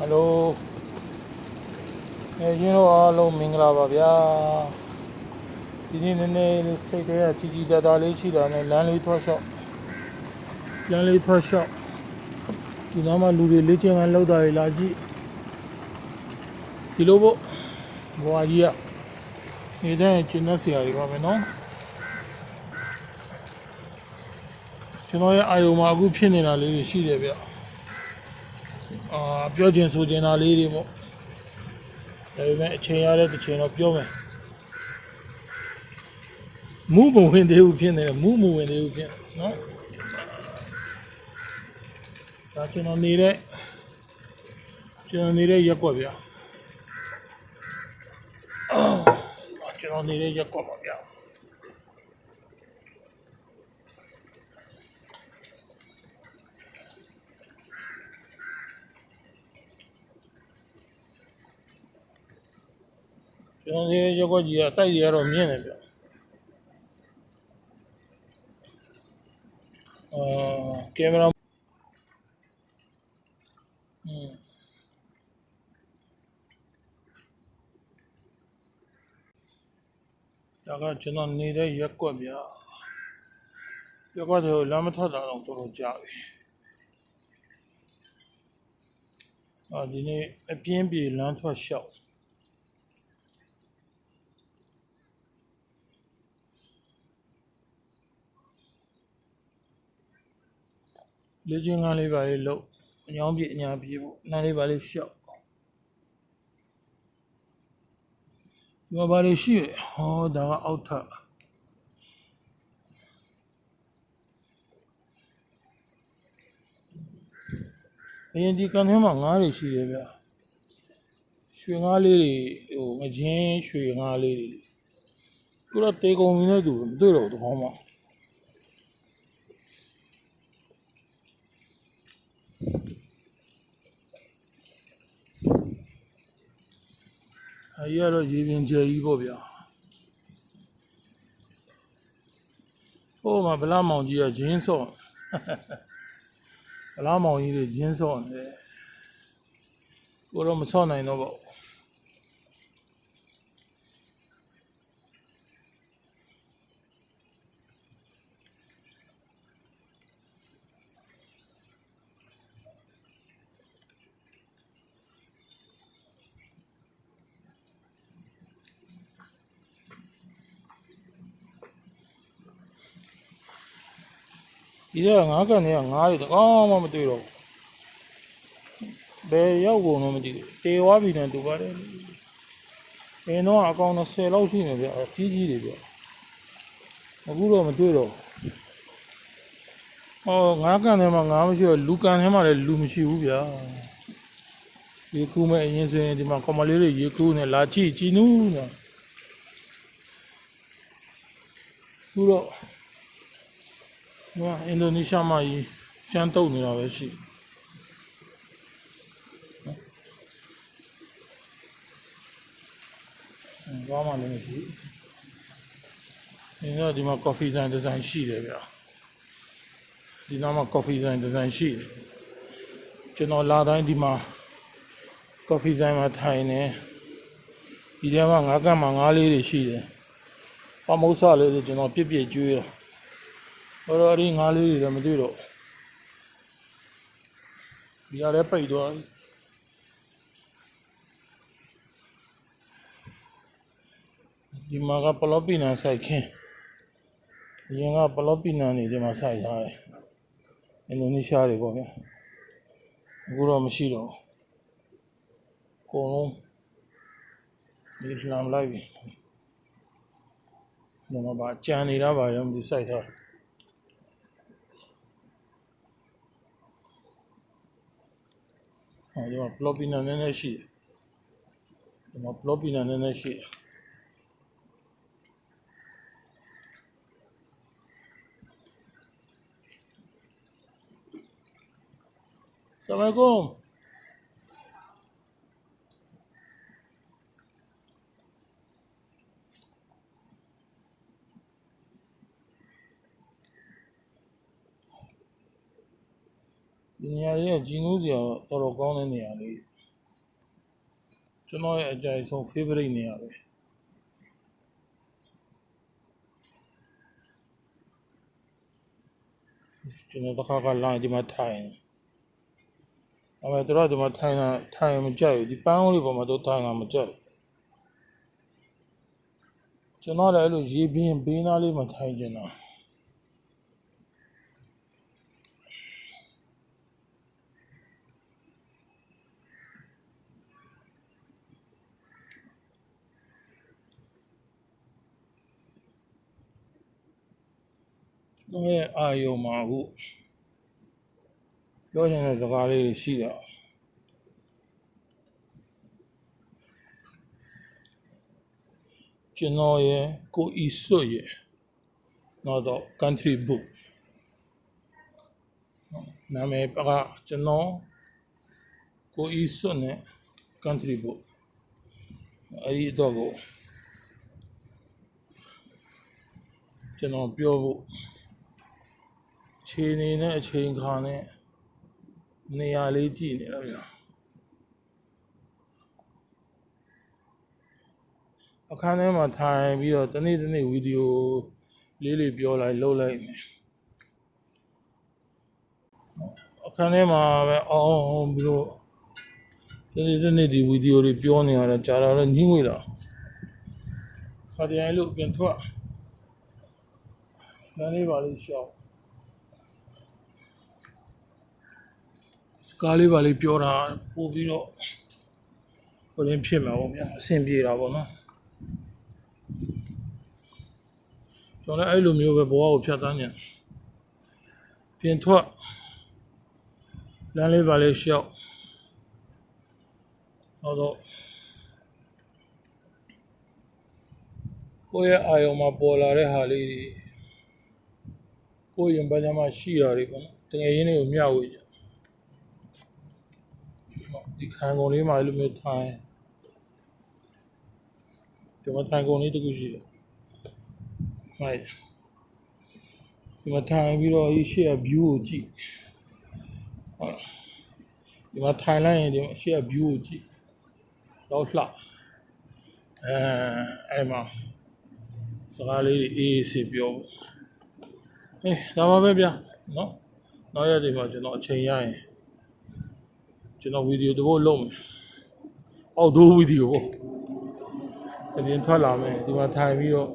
ဟယ်လိုအဲရင်တို့အားလုံးမင်္ဂလာပါဗျာဒီနေ့နည်းနည်းစိတ်ထဲကကြီးကြီးတာတာလေးရှိတာနဲ့လမ်းလေးထွက်လျှောက်လမ်းလေးထွက်လျှောက်ဒီနားမှာလူတွေလေ့ကျင့်ခန်းလုပ်တာတွေလာကြည့်ဒီလိုပေါ့ဘွာကြီးကနေတဲ့ကျင်းတဲ့ဆရာတွေပါမယ်နော်ကျွန်တော်ရဲ့အာယုံမှာအခုဖြစ်နေတာလေးတွေရှိတယ်ဗျ အာပြောချင်ဆိုချင်တာလေးတွေပေါ့ဒါပေမဲ့အချိန်ရတဲ့တစ်ချိန်တော့ပြောမယ်မူးမဝင်သေးဘူးဖြစ်နေတယ်မူးမဝင်သေးဘူးဖြစ်နော်ဒါကျွန်တော်နေတဲ့ကျွန်တော်နေတဲ့ရက်ကွက်ဗျာအာကျွန်တော်နေတဲ့ရက်ကွက်ပါဗျာ ကျွန်တော်နေတဲ့ရက်ကွက်ကြီးကတိုက်ရတော့မြင့်တယ်ဗျာအာကင်မရာอืมဒါကကျွန်တော်နေတဲ့ရက်ကွက်ဗျာရက်ကွက်ဆိုလမ်းမထွက်တာတော့တော်တော်ကြာပြီအာဒီနေ့အပြင်းပြေလမ်းထွက်လျှောက် လေ့ကျင့်ခန်းလေးပါလေးလုပ်အညောင်းပြအညာပြေဖို့နားလေးပါလေးရှော့ဒီမှာပါလေးရှိရဟောဒါကအောက်ထပ်အရင်ဒီကန်ထဲမှာငါးတွေရှိတယ်ဗျရွှေငါးလေးတွေဟိုမချင်းရွှေငါးလေးတွေခုတော့တေကုံနေတဲ့သူမတွေ့တော့ဘူးတခေါင်းမှာ အကြီးကတော့ရေပြင်ကျယ်ကြီးပေါ့ဗျာဟိုမှာဗလာမောင်ကြီးကဂျင်းစော့ဗလာမောင်ကြီးတွေဂျင်းစော့နေတယ်ကိုတော့မစော့နိုင်တော့ပါဘူး ဒီကငါးကန်တွေကငါးတွေတော့ကောင်းမှမတွေ့တော့ဘူးဘယ်ရောက်ကုန်တော့မသိဘူးတေဝါပြီနဲ့တူပါတယ်အင်းတော့အကောင်20လောက်ရှိနေဗျအကြီးကြီးတွေဗျအခုတော့မတွေ့တော့ဟောငါးကန်ထဲမှာငါးမရှိတော့လူကန်ထဲမှာလည်းလူမရှိဘူးဗျာရေကူးမဲ့အရင်ဆိုရင်ဒီမှာကွန်မလေးတွေရေကူးနေလာကြည့်ကြည်နူးနေခုတော့ ဟိုကအင်ဒိုနီးရှားမှာကြီးကျန်းတုပ်နေတာပဲရှိတယ်ဘာမှလည်းမရှိဘူးဒီတော့ဒီမှာ coffee ဆိုင်ဒီဇိုင်းရှိတယ်ဗျာဒီနောက်မှာ coffee ဆိုင်ဒီဇိုင်းရှိတယ်ကျွန်တော်လာတိုင်းဒီမှာ coffee ဆိုင်မှာထိုင်နေဒီထဲမှာငါးကတ်မှာငါးလေးတွေရှိတယ်ပမုတ်ဆလေးတွေကျွန်တော်ပြစ်ပြစ်ကျွေးတယ် တော်တော်ဒီငါးလေးတွေလည်းမတွေ့တော့ဒီကလည်းပိတ်သွားပြီဒီမှာကပလော့ပီနန်စိုက်ခင်းဒီရင်ကပလော့ပီနန်နေဒီမှာစိုက်ထားတယ်အင်ဒိုနီးရှားတွေပေါ့ဗျာအခုတော့မရှိတော့ဘူးအကုန်လုံးဒီလှမ်းလိုက်ပြီဒီမှာပါကြံနေတာပါရောမသိစိုက်ထား တယ်အဲဒီမှာ plopina နည်းနည်းရှိတယ်ဒီမှာ plopina နည်းနည်းရှိတယ်ဆလမ်ကုမ် ဒီနေရာလေးကဂျီနိုးစရာတော့တော်တော်ကောင်းတဲ့နေရာလေးကျွန်တော်ရဲ့အကြိုက်ဆုံး favorite နေရာပဲကျွန်တော်တစ်ခါကလာဒီမှာထိုင်တယ်အမေတို့ဒီမှာထိုင်တာထိုင်မကြိုက်ဘူးဒီပန်းလေးပေါ်မှာတို့ထိုင်တာမကြိုက်ဘူးကျွန်တော်လည်းအဲ့လိုရေပြင်းဘေးနားလေးမှာထိုင်ကျင်တာ ကျွန်တော်ရဲ့အာယုံမှာအခုပြောချင်တဲ့စကားလေးတွေရှိတာကျွန်တော်ရဲ့ကိုအီဆွတ်ရဲ့နောက်တော့ country book နာမည်ကကျွန်တော်ကိုအီဆွတ်နဲ့ country book အဲ့ဒီတော့ကိုကျွန်တော်ပြောဖို့ ခြေနေနဲ့အချိန်ခါနဲ့နေရာလေးကြည့်နေတော့ဗျာအခန်းထဲမှာထိုင်ပြီးတော့တနေ့တနေ့ဗီဒီယိုလေးလေးပြောလိုက်လှုပ်လိုက်မယ်အခန်းထဲမှာပဲအောင်းအောင်းပြီးတော့တနေ့တနေ့ဒီဗီဒီယိုတွေပြောနေရတော့ကြာတော့ညှိငွေလာခါတိုင်းလို့ပြန်ထွက်လမ်းလေးပါလေးရှောက် ကားလေးပါလေးပြောတာပို့ပြီးတော့ဟိုရင်ဖြစ်မှာပေါ့ဗျာအဆင်ပြေတာပေါ့နော်ကျွန်တော်လည်းအဲ့လိုမျိုးပဲဘဝကိုဖြတ်သန်းညံပြင်ထွက်လမ်းလေးပါလေးရှောက်တော့တော့ကိုယ့်ရဲ့အာယုံမှာပေါ်လာတဲ့ဟာလေးတွေကိုယ့်ရင်ဘက်မှာရှိတာတွေပေါ့နော်တကယ်ရင်းတွေကိုမျှဝေကြ ဒီခံကုန်လေးမှာအဲ့လိုမျိုးထိုင်ဒီမှာထိုင်ကုန်လေးတစ်ခုရှိတယ်။ဟိုက်ဒီမှာထိုင်ပြီးတော့ဒီရှေ့က view ကိုကြည့်ဟုတ်လားဒီမှာထိုင်လိုက်ရင်ဒီရှေ့က view ကိုကြည့်တော့လှအဲအဲ့မှာစကားလေးတွေအေးအေးဆေးပြောဖို့အေးဒါပါပဲဗျာနော်နောက်ရက်ဒီမှာကျွန်တော်အချိန်ရရင် ကျွန်တော်ဗီဒီယိုတစ်ပုတ်လုပ်မယ်။အောက်ဒိုးဗီဒီယိုပေါ့။အပြင်ထွက်လာမယ်ဒီမှာထိုင်ပြီးတော့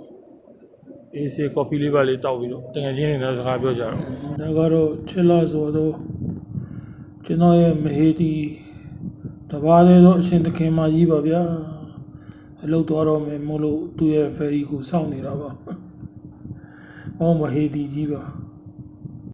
AC coffee လေးပါလေးတောက်ပြီးတော့တကယ်ချင်းနေတဲ့စကားပြောကြတော့။ဒါကတော့ချစ်လာဆိုတော့ကျွန်တော်ရဲ့မဟေတီတပါးသေးတော့အရှင်သခင်မကြီးပါဗျာ။အလုပ်သွားတော့မယ်မို့လို့သူ့ရဲ့ ferry ကိုစောင့်နေတာပါ။ဟောမဟေတီကြီးပါ။